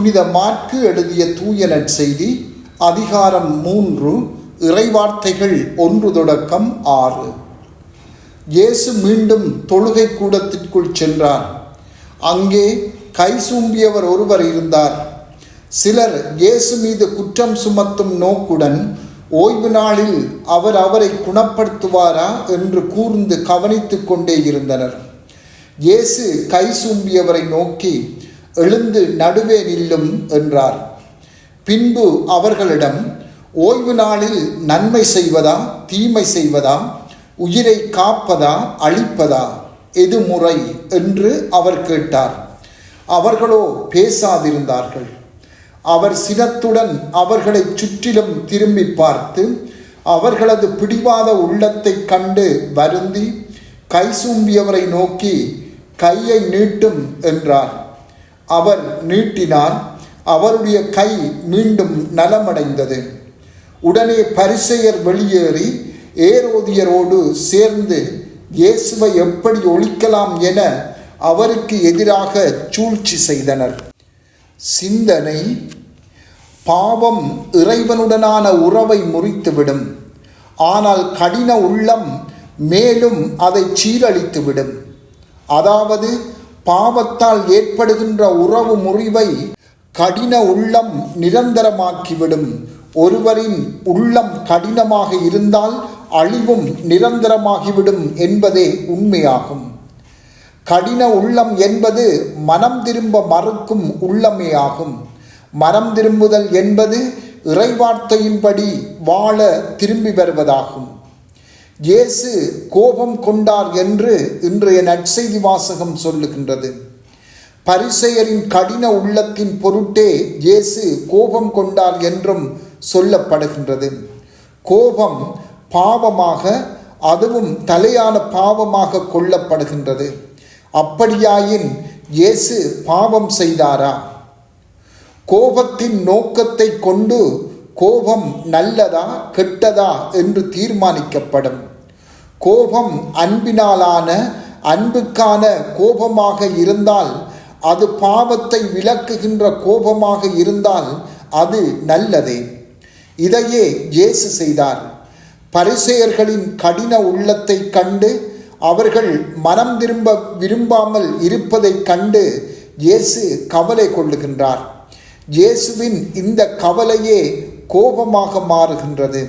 புனித மாற்கு எழுதிய தூய நற்செய்தி அதிகாரம் மூன்று இறைவார்த்தைகள் ஒன்று தொடக்கம் ஆறு. இயேசு மீண்டும் தொழுகை கூடத்திற்குள் சென்றார். அங்கே கை சூம்பியவர் ஒருவர் இருந்தார். சிலர் இயேசு மீது குற்றம் சுமத்தும் நோக்குடன் ஓய்வு நாளில் அவர் அவரை குணப்படுத்துவாரா என்று கூர்ந்து கவனித்துக் கொண்டே இருந்தனர். இயேசு கை சூம்பியவரை நோக்கி எழுந்து நடுவே நில்லும் என்றார். பின்பு அவர்களிடம் ஓய்வு நாளில் நன்மை செய்வதா? தீமை செய்வதா? உயிரை காப்பதா? அழிப்பதா? எது முறை என்று அவர் கேட்டார். அவர்களோ பேசாதிருந்தார்கள். அவர் சினத்துடன் அவர்களை சுற்றிலும் திரும்பி பார்த்து அவர்களது பிடிவாத உள்ளத்தை கண்டு வருந்தி கை சூம்பியவரை நோக்கி கையை நீட்டும் என்றார். அவர் நீட்டினார். அவருடைய கை மீண்டும் நலமடைந்தது. உடனே பரிசெயர் வெளியேறி ஏரோதியரோடு சேர்ந்து இயேசுவை எப்படி ஒழிக்கலாம் என அவருக்கு எதிராக சூழ்ச்சி செய்தனர். சிந்தனை பாவம் இறைவனுடனான உறவை முறித்துவிடும். ஆனால் கடின உள்ளம் மேலும் அதை சீரழித்துவிடும். அதாவது பாவத்தால் ஏற்படுகின்ற உறவு முறிவை கடின உள்ளம் நிரந்தரமாக்கிவிடும். ஒருவரின் உள்ளம் கடினமாக இருந்தால் அழிவும் நிரந்தரமாகிவிடும் என்பதே உண்மையாகும். கடின உள்ளம் என்பது மனம் திரும்ப மறுக்கும் உள்ளமே ஆகும் மனம் திரும்புதல் என்பது இறைவார்த்தையின்படி வாழ திரும்பி வருவதாகும். இயேசு கோபம் கொண்டார் என்று இன்றைய நற்செய்தி வாசகம் சொல்லுகின்றது. பரிசெயரின் கடின உள்ளத்தின் பொருட்டே இயேசு கோபம் கொண்டார் என்றும் சொல்லப்படுகின்றது. கோபம் பாவமாக அதுவும் தலையான பாவமாக கொள்ளப்படுகின்றது. அப்படியாயின் இயேசு பாவம் செய்தாரா? கோபத்தின் நோக்கத்தை கொண்டு கோபம் நல்லதா கெட்டதா என்று தீர்மானிக்கப்படும். கோபம் அன்பினாலான அன்புக்கான கோபமாக இருந்தால் அது பாவத்தை விளக்குகின்ற கோபமாக இருந்தால் அது நல்லதே. இதையே இயேசு செய்தார். பரிசெயர்களின் கடின உள்ளத்தை கண்டு அவர்கள் மனம் திரும்ப விரும்பாமல் இருப்பதைக் கண்டு இயேசு கவலை கொள்ளுகின்றார். இயேசுவின் இந்த கவலையே கோபமாக மாறுகின்றது.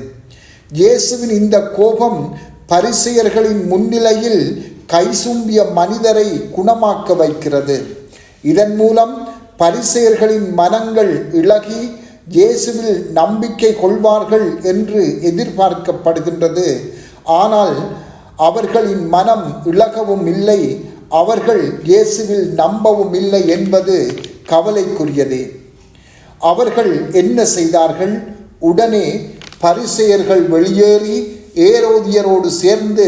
இயேசுவின் இந்த கோபம் பரிசெயர்களின் முன்னிலையில் கைசூம்பிய மனிதரை குணமாக்க வைக்கிறது. இதன் மூலம் பரிசெயர்களின் மனங்கள் இழகி இயேசுவில் நம்பிக்கை கொள்வார்கள் என்று எதிர்பார்க்கப்படுகின்றது. ஆனால் அவர்களின் மனம் இழகவும் இல்லை அவர்கள் இயேசுவில் நம்பவும் இல்லை என்பது கவலைக்குரியதே. அவர்கள் என்ன செய்தார்கள்? உடனே பரிசெயர்கள் வெளியேறி ஏரோதியரோடு சேர்ந்து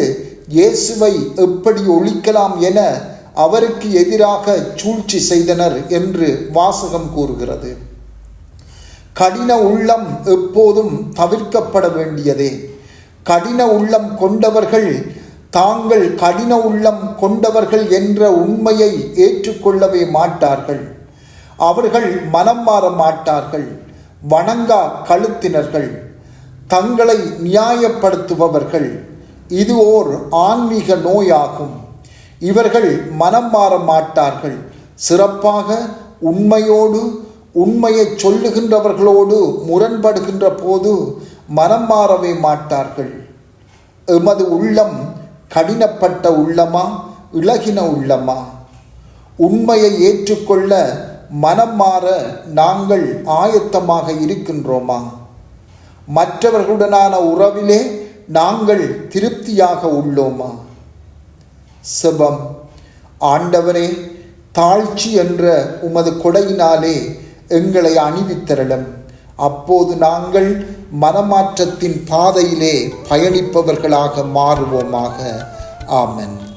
இயேசுவை எப்படி ஒழிக்கலாம் என அவருக்கு எதிராக சூழ்ச்சி செய்தனர் என்று வாசகம் கூறுகிறது. கடின உள்ளம் எப்போதும் தவிர்க்கப்பட வேண்டியதே. கடின உள்ளம் கொண்டவர்கள் தாங்கள் கடின உள்ளம் கொண்டவர்கள் என்ற உண்மையை ஏற்றுக்கொள்ளவே மாட்டார்கள். அவர்கள் மனம் மாற மாட்டார்கள். வணங்கா கழுத்தினர்கள். தங்களை நியாயப்படுத்துபவர்கள். இது ஓர் ஆன்மீக நோயாகும். இவர்கள் மனம் மாற மாட்டார்கள். சிறப்பாக உண்மையோடு உண்மையை சொல்லுகின்றவர்களோடு முரண்படுகின்ற போது மனம் மாறவே மாட்டார்கள். எமது உள்ளம் கடினப்பட்ட உள்ளமா இலகின உள்ளமா? உண்மையை ஏற்றுக்கொள்ள மனம் மாற நாங்கள் ஆயத்தமாக இருக்கின்றோமா? மற்றவர்களுடனான உறவிலே நாங்கள் திருப்தியாக உள்ளோமா? செபம். ஆண்டவரே தாழ்ச்சி என்ற உமது கொடையினாலே எங்களை அணிவித்தரலும் அப்போது நாங்கள் மனமாற்றத்தின் பாதையிலே பயணிப்பவர்களாக மாறுவோமாக. ஆமன்.